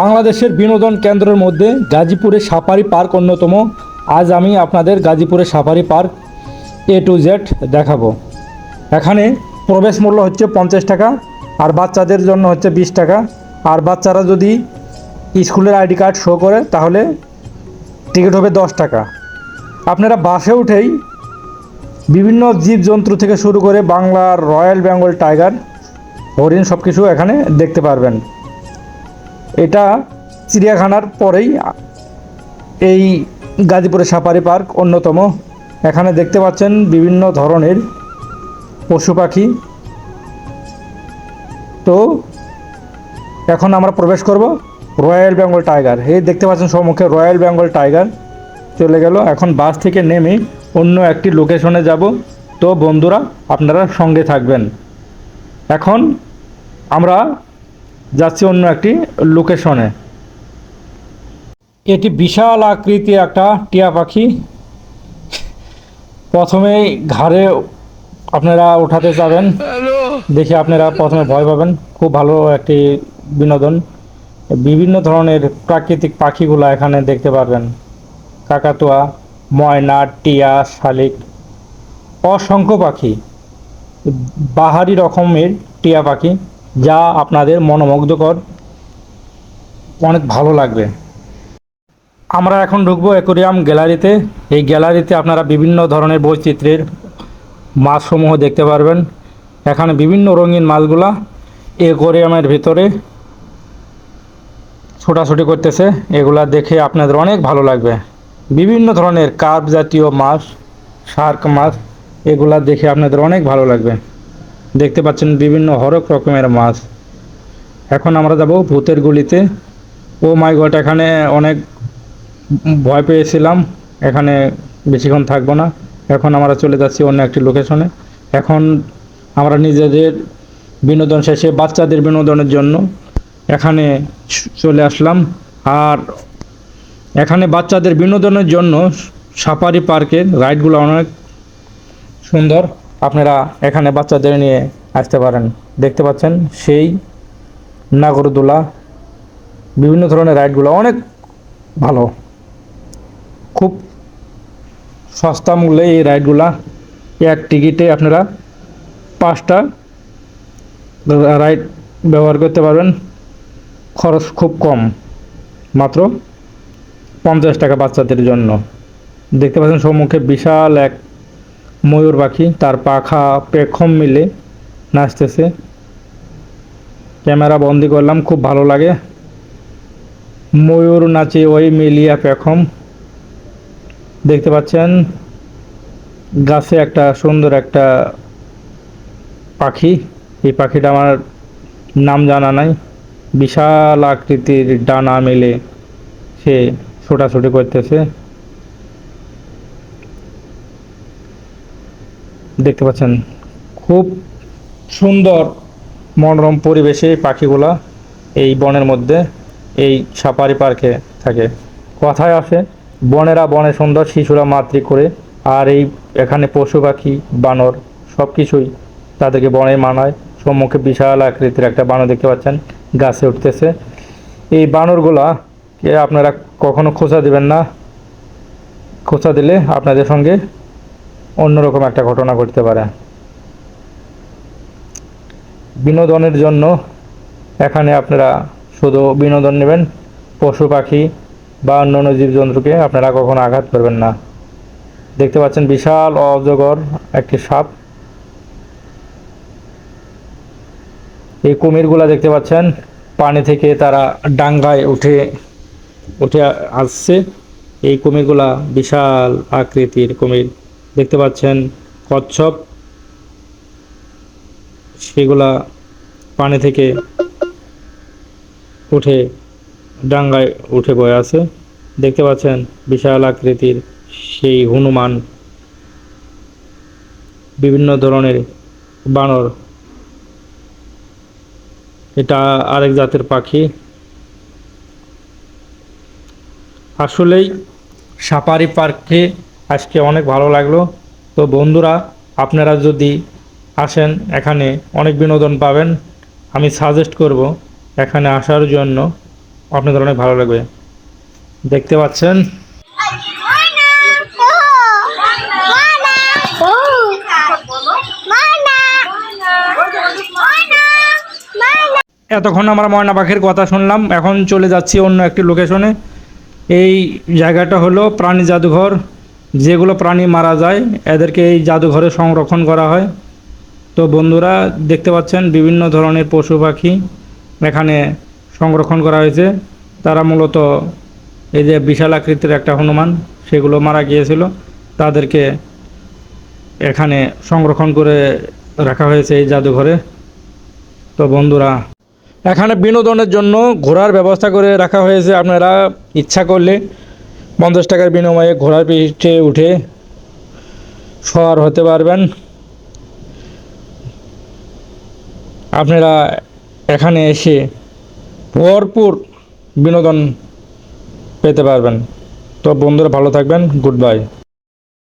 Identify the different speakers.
Speaker 1: বাংলাদেশের বিনোদন কেন্দ্রের মধ্যে গাজীপুরে সাফারি পার্ক অন্যতম। আজ আমি আপনাদের গাজীপুরে safari park A to Z দেখাবো। এখানে প্রবেশ মূল্য হচ্ছে পঞ্চাশ টাকা, আর বাচ্চাদের জন্য হচ্ছে বিশ টাকা। আর বাচ্চারা যদি স্কুলের আইডি কার্ড শো করে, তাহলে টিকিট হবে দশ টাকা। আপনারা বাসে উঠেই বিভিন্ন জীবজন্তু থেকে শুরু করে বাংলার রয়্যাল বেঙ্গল টাইগার, হরিণ সব কিছু এখানে দেখতে পারবেন। এটা চিড়িয়াখানার পরেই এই গাজীপুরের সাফারি পার্ক অন্যতম। এখানে দেখতে পাচ্ছেন বিভিন্ন ধরনের পশু পাখি। তো এখন আমরা প্রবেশ করব রয়্যাল বেঙ্গল টাইগার। এই দেখতে পাচ্ছেন সম্মুখে রয়্যাল বেঙ্গল টাইগার চলে গেল। এখন বাস থেকে নেমে অন্য একটি লোকেশনে যাব। তো বন্ধুরা, আপনারা সঙ্গে থাকবেন। এখন আমরা যাচ্ছি অন্য একটি লোকেশনে এটি বিশাল আকৃতির একটা টিয়া পাখি। প্রথমেই ঘাড়ে আপনারা উঠাতে যাবেন। দেখে আপনারা প্রথমে ভয় পাবেন। খুব ভালো একটি বিনোদন। বিভিন্ন ধরনের প্রাকৃতিক পাখিগুলো এখানে দেখতে পারবেন। কাকাতুয়া ময়না টিয়া শালিক। অসংখ্য পাখি। বাহারি রকমের টিয়া পাখি। যা আপনাদের মনোমুগ্ধকর। অনেক ভালো লাগবে। আমরা এখন ঢুকবো অ্যাকোরিয়াম গ্যালারিতে। এই গ্যালারিতে আপনারা বিভিন্ন ধরনের বৈচিত্র্যের মাছসমূহ দেখতে পারবেন। এখানে বিভিন্ন রঙিন মাছগুলা অ্যাকোরিয়ামের ভিতরে ছোটাছুটি করতেছে। এগুলা দেখে আপনাদের অনেক ভালো লাগবে। বিভিন্ন ধরনের কার্প জাতীয় মাছ, শার্ক মাছ, এগুলা দেখে আপনাদের অনেক ভালো লাগবে। দেখতে পাচ্ছেন বিভিন্ন হরক রকমের মাছ। এখন আমরা যাব ভূতের গুলিতে। ও মাই গড, এখানে অনেক ভয় পেয়েছিলাম। এখানে বেশিক্ষণ থাকব না। এখন আমরা চলে যাচ্ছি অন্য একটি লোকেশনে এখন আমরা নিজেদের বিনোদন শেষে বাচ্চাদের বিনোদনের জন্য এখানে চলে আসলাম। আর এখানে বাচ্চাদের বিনোদনের জন্য সাফারি পার্কের রাইডগুলো অনেক সুন্দর। আপনারা এখানে বাচ্চাদের নিয়ে আসতে পারেন। দেখতে পাচ্ছেন সেই নাগরদোলা, বিভিন্ন ধরনের রাইডগুলো অনেক ভালো। খুব সস্তা মূল্যে এই রাইডগুলা, এক টিকিটে আপনারা পাঁচটা রাইড ব্যবহার করতে পারবেন। খরচ খুব কম, মাত্র পঞ্চাশ টাকা বাচ্চাদের জন্য। দেখতে পাচ্ছেন সম্মুখে বিশাল এক ময়ূর পাখি, তার পাখা পেখম মিলে নাচতেছে। ক্যামেরা বন্দি করলাম, খুব ভালো লাগে। ময়ূর নাচে ওই মিলিয়া পেখম দেখতে পাচ্ছেন, গাছে একটা সুন্দর একটা পাখি। এই পাখিটা আমার নাম জানা নাই। বিশাল আকৃতির ডানা মেলে সে ছোটাছুটি করতেছে। দেখতে পাচ্ছেন, খুব সুন্দর মনোরম পরিবেশে এই পাখিগুলা এই বনের মধ্যে, এই সাফারি পার্কে থাকে। কথায় আসে বনেরা বনে সুন্দর শিশুরা মাতৃ করে, আর এই এখানে পশু পাখি, বানর সব কিছুই তাদেরকে বনে মানায়। সম্মুখে বিশাল আকৃতির একটা বানর দেখতে পাচ্ছেন, গাছে উঠতেছে। এই বানরগুলা আপনারা কখনো খোঁচা দিবেন না। খোঁচা দিলে আপনাদের সঙ্গে অন্যরকম একটা ঘটনা ঘটতে পারে। বিনোদনের জন্য এখানে আপনারা শুধু বিনোদন নেবেন, পশু পাখি বা অন্যান্য জীবজন্তুকে আপনারা কখনো আঘাত করবেন না। দেখতে পাচ্ছেন বিশাল অজগর একটি সাপ। এই কুমিরগুলা দেখতে পাচ্ছেন, পানি থেকে তারা ডাঙ্গায় উঠে উঠে আসছে। এই কুমিরগুলা বিশাল আকৃতির কুমির। দেখতে পাচ্ছেন কচ্ছপ। সেগুলা পানি থেকে উঠে ডাঙ্গায় উঠে বয়ে আছে। দেখতে পাচ্ছেন বিশাল আকৃতির সেই হনুমান। বিভিন্ন ধরনের বানর। এটা আরেক জাতের পাখি। আসলেই সাফারি পার্কে আজকে অনেক ভালো লাগল। তো বন্ধুরা, আপনারা যদি আসেন এখানে, অনেক বিনোদন পাবেন। আমি সাজেস্ট করব এখানে আসার জন্য। আপনাদের অনেক ভালো লাগবে। দেখতে পাচ্ছেন? এতক্ষণ আমরা ময়না পাখির কথা শুনলাম। এখন চলে যাচ্ছি অন্য একটি লোকেশনে এই জায়গাটা হলো প্রাণী জাদুঘর। যেগুলো প্রাণী মারা যায়, এদেরকে এই জাদুঘরে সংরক্ষণ করা হয়। তো বন্ধুরা, দেখতে পাচ্ছেন বিভিন্ন ধরনের পশু পাখি এখানে সংরক্ষণ করা হয়েছে। তারা মূলত এই যে বিশাল আকৃতির একটা হনুমান, সেগুলো মারা গিয়েছিল। তাদেরকে এখানে সংরক্ষণ করে রাখা হয়েছে এই জাদুঘরে। তো বন্ধুরা, এখানে বিনোদনের জন্য ঘোরার ব্যবস্থা করে রাখা হয়েছে। আপনারা ইচ্ছা করলে পঞ্চাশ টাকার বিনিময়ে ঘোড়ার পিঠে উঠে সওয়ার হতে পারবেন। আপনারা এখানে এসে ভরপুর বিনোদন পেতে পারবেন। তো বন্ধুরা ভালো থাকবেন। Good bye.